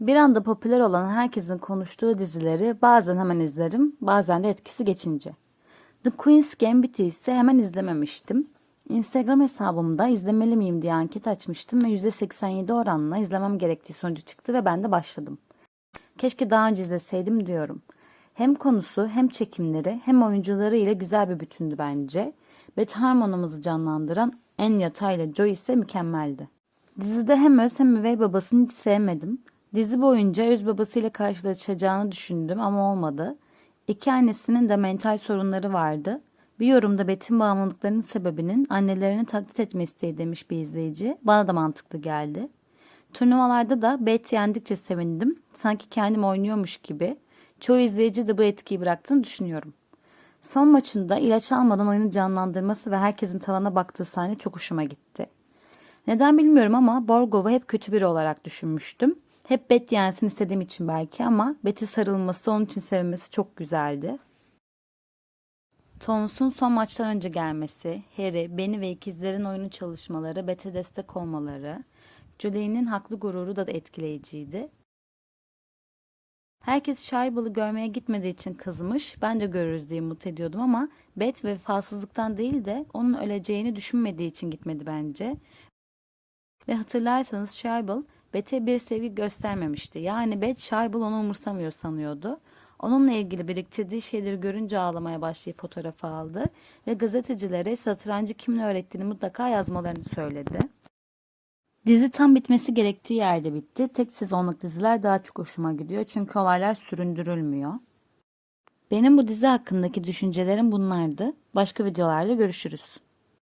Bir anda popüler olan herkesin konuştuğu dizileri bazen hemen izlerim, bazen de etkisi geçince. The Queen's Gambit'i ise hemen izlememiştim. Instagram hesabımda izlemeli miyim diye anket açmıştım ve %87 oranla izlemem gerektiği sonucu çıktı ve ben de başladım. Keşke daha önce izleseydim diyorum. Hem konusu hem çekimleri hem oyuncuları ile güzel bir bütündü bence. Beth Harmon'umuzu canlandıran Anya ile Joy ise mükemmeldi. Dizide hem öz hem üvey babasını hiç sevmedim. Dizi boyunca öz babasıyla karşılaşacağını düşündüm ama olmadı. İki annesinin de mental sorunları vardı. Bir yorumda Beth'in bağımlılıklarının sebebinin annelerini taklit etme isteği demiş bir izleyici. Bana da mantıklı geldi. Turnuvalarda da Beth yendikçe sevindim. Sanki kendim oynuyormuş gibi. Çoğu izleyici de bu etkiyi bıraktığını düşünüyorum. Son maçında ilaç almadan oyunu canlandırması ve herkesin tavana baktığı sahne çok hoşuma gitti. Neden bilmiyorum ama Borgov'u hep kötü biri olarak düşünmüştüm. Hep Beth yensin istediğim için belki ama Beth'e sarılması, onun için sevinmesi çok güzeldi. Tones'un son maçtan önce gelmesi, Harry, Benny ve ikizlerin oyunu çalışmaları, Beth'e destek olmaları, Julie'nin haklı gururu da etkileyiciydi. Herkes Scheibel'ı görmeye gitmediği için kızmış, ben de görürüz diye umut ediyordum ama Beth vefasızlıktan değil de onun öleceğini düşünmediği için gitmedi bence. Ve hatırlarsanız Scheibel Beth'e bir sevgi göstermemişti. Yani Beth Scheibel onu umursamıyor sanıyordu. Onunla ilgili biriktirdiği şeyleri görünce ağlamaya başlayıp fotoğrafı aldı ve gazetecilere satrancı kimin öğrettiğini mutlaka yazmalarını söyledi. Dizi tam bitmesi gerektiği yerde bitti. Tek sezonluk diziler daha çok hoşuma gidiyor çünkü olaylar süründürülmüyor. Benim bu dizi hakkındaki düşüncelerim bunlardı. Başka videolarda görüşürüz.